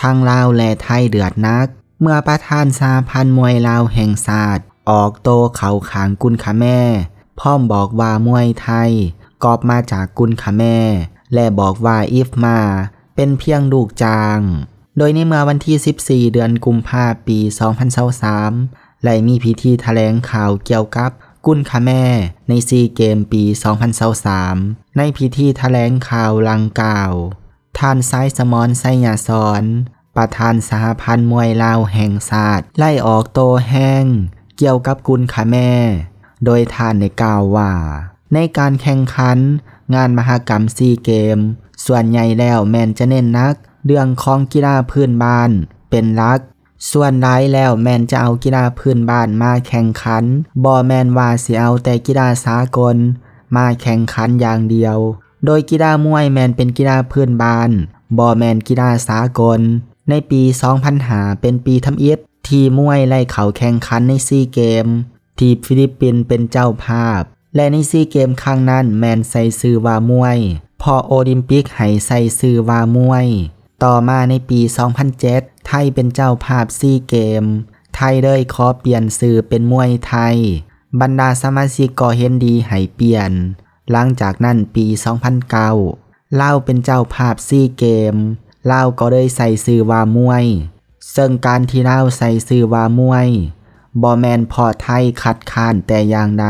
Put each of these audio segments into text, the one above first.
ทั้งลาวและไทยเดือดนัก เมื่อประธานสาพันธ์มวยลาวแห่งศาสตร์ ออกโตเขาขางกุลคาแม่พร้อมบอกว่ามวยไทยกอบมาจากกุลคาแม่ และบอกว่าอิฟมา เป็นเพียงลูกจาง โดยในเมื่อวันที่ 14 เดือนกุมภาพันธ์ปี 2023และมีพิธีแถลงข่าวเกี่ยวกับกุลคาแม่ในซีเกมปี 2023 ในพิธีแถลงข่าวลังกล่าว ท่านไซสมอนไซยาสอน ประธานสหพันธ์มวยลาวแห่งศาสตร์ ไล่ออกโตแห้ง เกี่ยวกับกุลคาแม่ โดยท่านในกล่าวว่า ในการแข่งขัน งานมหกรรมซีเกม ส่วนใหญ่แล้วแมนจะเน้นนัก เรื่องของกีฬาพื้นบ้านเป็นลัก ส่วนร้ายแล้วแมนจะเอากีฬาพื้นบ้านมาแข่งขันบอแมนว่าสิเอาแต่กีฬาสากล มาแข่งขันอย่างเดียว โดยกีฬามวยแมนเป็นกีฬาพื้นบ้านบอแมนกีฬาสากล ในปี 2005 เป็นปีทำอิฐทีมวยไล่เขาแข่งขันในซีเกม ทีฟิลิปปินส์เป็นเจ้าภาพ และในซีเกมครั้งนั้นแมนใส่ซื้อว่ามวย พอโอลิมปิกให้ใส่ซื้อว่ามวย ต่อมาในปี 2007 ไทยเป็นเจ้าภาพซีเกม ไทยเลยขอเปลี่ยนสื่อเป็นมวยไทย บรรดาสมาชิกก็เห็นดีให้เปลี่ยน หลังจากนั้นปี 2009เล่าเป็นเจ้าภาพซีเกมเล่าก็เลยใส่ซื้อว่ามวย ซึ่งการที่เล่าใส่ซื้อว่ามวยบอแมนพอไทยคัดค้านแต่อย่างใด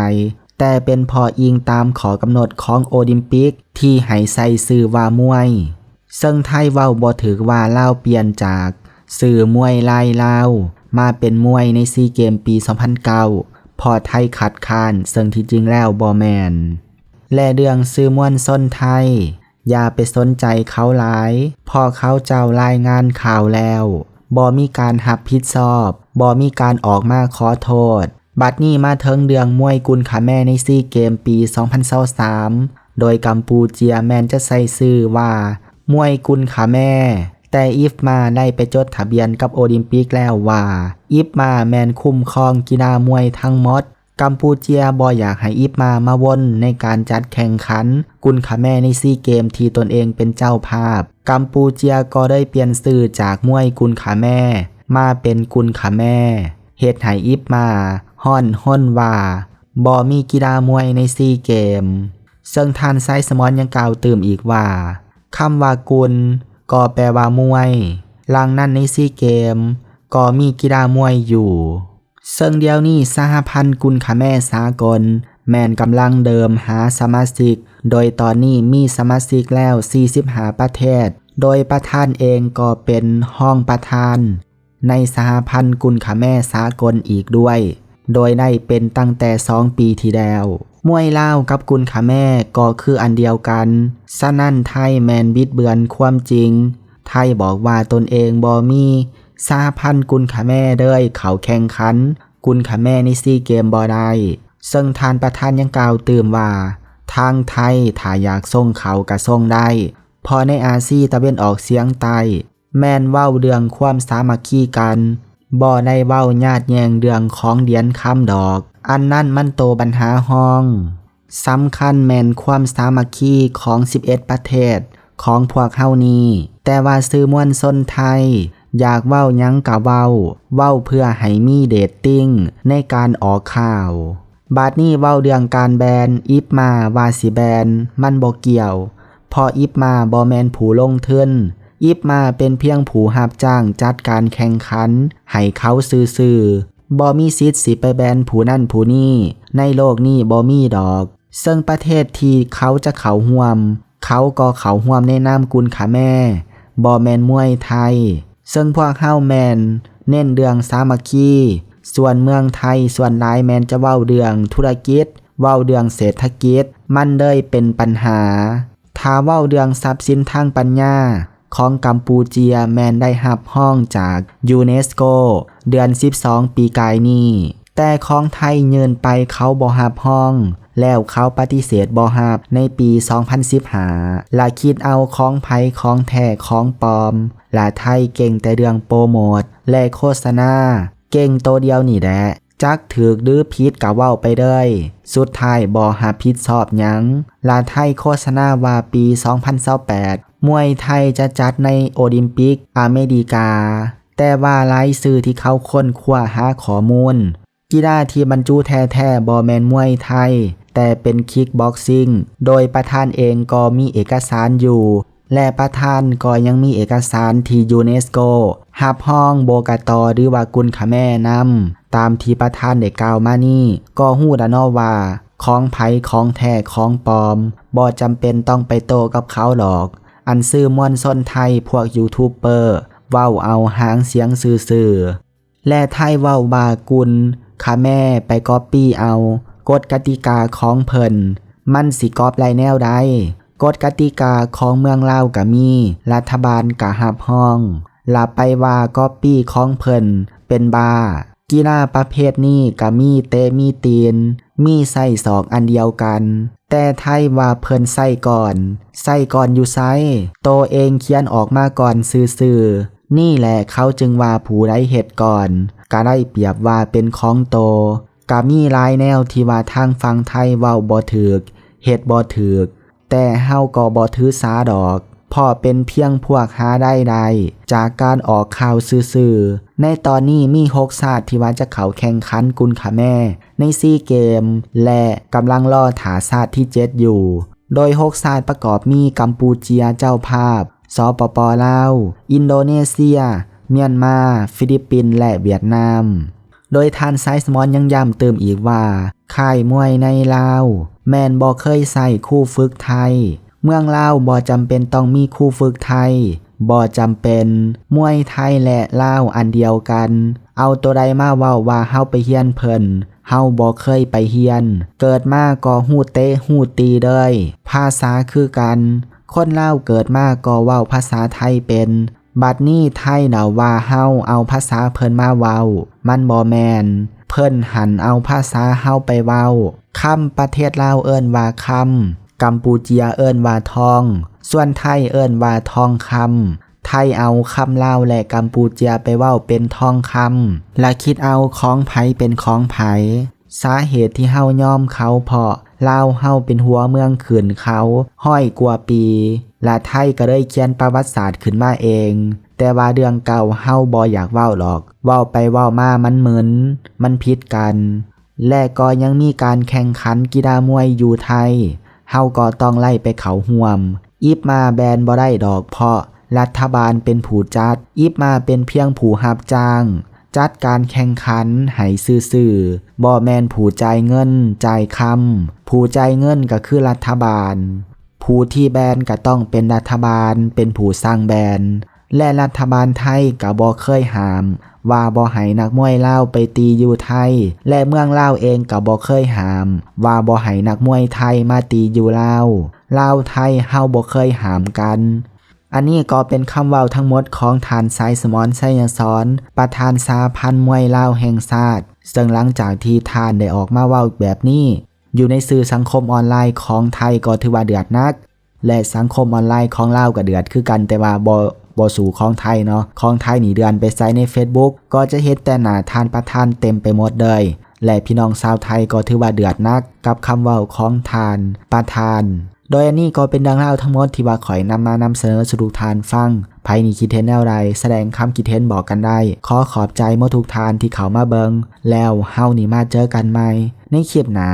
แต่เป็นพออิงตามขอกำหนดของโอลิมปิกที่ให้ใส่ซื้อว่ามวย ซึ่งไทยเว้าบ่ถือว่าเล่าเปลี่ยนจากสื่อมวยลายลาวมาเป็นมวยในซีเกมปี 2009 พอไทยขัดคานซึ่งที่จริงแล้วบอแมน และเรื่องซื้อมวนส้นไทย อย่าไปสนใจเขาหลาย พอเขาเจ้ารายงานข่าวแล้วบอมีการหับผิดชอบบอมีการออกมาขอโทษ บัดนี้มาเทิงเดืองมวยกุลขาแม่ในซีเกมปี 2023โดยกัมพูเจียแมนจะใส่ซื่อว่า มวยกุลขาแม่ แต่อีฟมาได้ไปจดทะเบียนกับโอลิมปิกแล้วว่า อีฟมาแมนคุ้มครองกีฬามวยทั้งหมด กัมพูเจียบออยากให้อีฟมามาวนในการจัดแข่งขัน กุลขาแม่ในซีเกมที่ตนเองเป็นเจ้าภาพ กัมพูเจียก็ได้เปลี่ยนสื่อจากมวยกุลขาแม่ มาเป็นกุลขาแม่เหตุให้อีฟมาฮ่อนห้นว่าบอมีกีฬามวยในซีเกม ซึ่งทานไซสมอนยังกล่าวตื่มอีกว่าคำว่ากุลก็แปลว่ามวยลังนั้นในซีเกม ก็มีกีฬามวยอยู่ ซึ่งเดียวนี้สหพันธ์กุลขาแม่สากล แมนกำลังเดิมหาสมาชิก โดยตอนนี้มีสมาชิกแล้ว 45 ประเทศ โดยประธานเองก็เป็นห้องประธาน ในสหพันธ์กุลขาแม่สากลอีกด้วย โดยได้เป็นตั้งแต่สองปีที่แล้วมวยเล่ากับกุลขาแม่ก็คืออันเดียวกันสนั่นไทยแมนบิดเบือนความจริง ไทยบอกว่าตนเองบอมี สาพันกุลขาแม่เด้ยเขาแข่งขัน กุลขาแม่ในซีเกมบอได้ซึ่งทานประธานยังกล่าวตื่มว่า ทางไทยถ้าอยากส่งเขากระส่งได้ พอในอาซีตะเวนออกเสียงใต้แม่นเว้าเรื่องความสามัคคีกันบ่ได้เว้าญาติแยงเรื่องของเดียนคำดอก อันนั่นมันโตปัญหาห้องสำคัญแม่นความสามัคคีของ 11 ประเทศ ของพวกเฮานี้แต่ว่าซื้อมวลชนไทย อยากเว้ายังกะเว้า เว้าเพื่อให้มีเดตติ้งในการออกข่าว บาดนี้เว้าเรื่องการแบนอิฟมาวาสิแบน มันบ่เกี่ยว พออิฟมาบ่แมนผูลงทึนอิฟมาเป็นเพียงผูหับจ้างจัดการแข่งขัน ให้เขาซื่อๆบ่มีสิทธิ์สิไปแบนผูนั่นผูนี่ ในโลกนี้บ่มีดอก ซึ่งประเทศที่เขาจะเขาห่วม เขาก็เขาห่วมในนามกุลขาแม่บ่แมนมวยไทย ซึ่งพวกเฮาแมนเน้นเรื่องสามัคคี ส่วนเมืองไทยส่วนนายแมนจะเว้าเรื่องธุรกิจ เว้าเรื่องเศรษฐกิจ มันเลยเป็นปัญหา ถ้าเว้าเรื่องทรัพย์สินทางปัญญา ของกัมพูเจียแมนได้หับห้องจากยูเนสโก เดือน 12 ปีกายนี้ แต่ของไทยเยินไปเขาบ่หับห้อง แล้วเขาปฏิเสธบ่หับในปี 2015และคิดเอาของไผของแท้ของปลอมและไทยเก่งแต่เรื่องโปรโมท และโฆษณา เก่งโตเดียวนี่แหละจักถือกหรือผิดกะเว้าไปเด้ยสุดท้ายบ่หาผิดสอบยังลาไทยโฆษณาว่าปี 2028มวยไทยจะจัดในโอลิมปิกอเมริกา แต่ว่าหลายสื่อที่เขาค้นคว้าหาข้อมูล กีฬาที่บรรจุแท้ๆบอแมนมวยไทย แต่เป็นคิกบ็อกซิ่ง โดยประธานเองก็มีเอกสารอยู่ และประธานก็ยังมีเอกสารที่ยูเนสโกหับห้องโบกาตอหรือว่ากุลขแม่นำตามที่ประธานได้กล่าวมานี่ ก็ฮู้ดานอว่าของไผของแท้ของปลอมบ่จำเป็นต้องไปโตกับเขาหรอก อันซื้อมวลชนไทยพวกยูทูบเบอร์เว้าเอาหางเสียงซื่อ และไทยเว้าบากุลขาแม่ไปก๊อปปี้เอา กฎกติกาของเพิ่น มันสิกอบไรแนวใดกฎกติกาของเมืองลาวกะมี รัฐบาลกะหับห้องลาไปว่าก๊อปปี้ของเพิ่น เป็นบากีฬาประเภทนี้กะมีเตมีตีน มีไส้สองอันเดียวกัน แต่ไทยว่าเพิ่นใส่ก่อนใส่ก่อนอยู่ไซโตเองเขียนออกมาก่อนซื่อ นี่แหละเขาจึงว่าผู้ได้เหตุก่อนก็ได้เปรียบว่าเป็นของโตกามีลายแนวที่ว่าทางฟังไทยเว้าบ่ถึกเหตุบ่ถึกแต่เฮาก็บ่ถือสาดอกพ่อเป็นเพียงพวกหาได้ใดจากการออกข่าวซื่อๆในตอนนี้มีหกศาสตร์ที่ว่าจะเขาแข่งขันกุลค่ะแม่ ในซีเกม และกำลังล่อถาศาสตร์ที่เจ็ดอยู่ โดยหกศาสตร์ประกอบมีกัมพูเจียเจ้าภาพ สปปลาว อินโดนีเซีย เมียนมา ฟิลิปปินส์และเวียดนาม โดยทานไซส์มอนยังย้ำเติมอีกว่า ค่ายมวยในลาว แมนบอเคยใส่คู่ฝึกไทย เมืองลาวบอจำเป็นต้องมีคู่ฝึกไทยบอจำเป็น มวยไทยและลาวอันเดียวกัน เอาตัวใดมาเว้าว่าเฮาไปเฮียนเพิ่นเฮาบ่เคยไปเฮียน เกิดมาก็หูเตะหูตีเด้ยภาษาคือกัน คนเลาเกิดมาก็เว้าภาษาไทยเป็น บัดนี้ไทยเดาว่าเฮาเอาภาษาเพิ่นมาเว้า มันบ่แมน เพิ่นหันเอาภาษาเฮาไปเว้าคำประเทศลาวเอิ้นว่าคำกัมพูเจียเอิ้นว่าทอง ส่วนไทยเอิ้นว่าทองคำไทยเอาคำลาวและกัมพูเจียไปเว้าเป็นทองคำและคิดเอาของไผเป็นของไผสาเหตุที่เฮายอมเขาเพาะ ลาวเฮาเป็นหัวเมืองขืนเขาห้อยกว่าปี และไทยก็เลยเขียนประวัติศาสตร์ขึ้นมาเอง แต่ว่าเรื่องเก่าเฮาบ่อยากเว้าหรอกเว้าไปเว้ามามันเหมือน มันผิดกัน และก็ยังมีการแข่งขันกีฬามวยอยู่ไทยเฮาก็ต้องไล่ไปเขาห่วมอิบมาแบนบ่ได้ดอกเพราะรัฐบาลเป็นผู้จัดอิบมาเป็นเพียงผู้หับจ้าง จัดการแข่งขันให้ซื่อๆบ่แมนผู้จ่ายเงินจ่ายคำผู้จ่ายเงินก็คือรัฐบาล ผู้ที่แบนก็ต้องเป็นรัฐบาลเป็นผู้สร้างแบนและรัฐบาลไทยก็บ่เคยห้าม ว่าบ่ให้นักมวยเลาไปตีอยู่ไทย และเมืองเลาเองก็บ่เคยห้าม ว่าบ่ให้นักมวยไทยมาตีอยู่เลาวลาไทยเฮาบ่เคยห้ามกัน อันนี้ก็เป็นคำเว้าทั้งหมดของทานไซสมอนไซยสอนประธานสาพันมวยลาวแห่งชาติซึ่งหลังจากที่ทานได้ออกมาเว้าแบบนี้ อยู่ในสื่อสังคมออนไลน์ของไทยก็ถือว่าเดือดนัก และสังคมออนไลน์ของลาวก็เดือดคือกันแต่ว่าบ่บ่สู่ของไทยเนาะของไทยหนีเดือนไปใส่ใน Facebook ก็จะเห็นแต่หน้าทานประธานเต็มไปหมดเลยและพี่น้องชาวไทยก็ถือว่าเดือดนัก กับคำเว้าของทานประธาน โดยอันนี้ก็เป็นดังเล่าทั้งหมดที่ว่าข่อยนำมานำเสนอสู่ทุกทานฟังภายในคิดเห็นแนวใดแสดงคำคิดเห็นบอกกันได้ ขอขอบใจเมื่อทุกทานที่เขามาเบิงแล้วเฮานี่มาเจอกันใหม่ในคลิปหน้า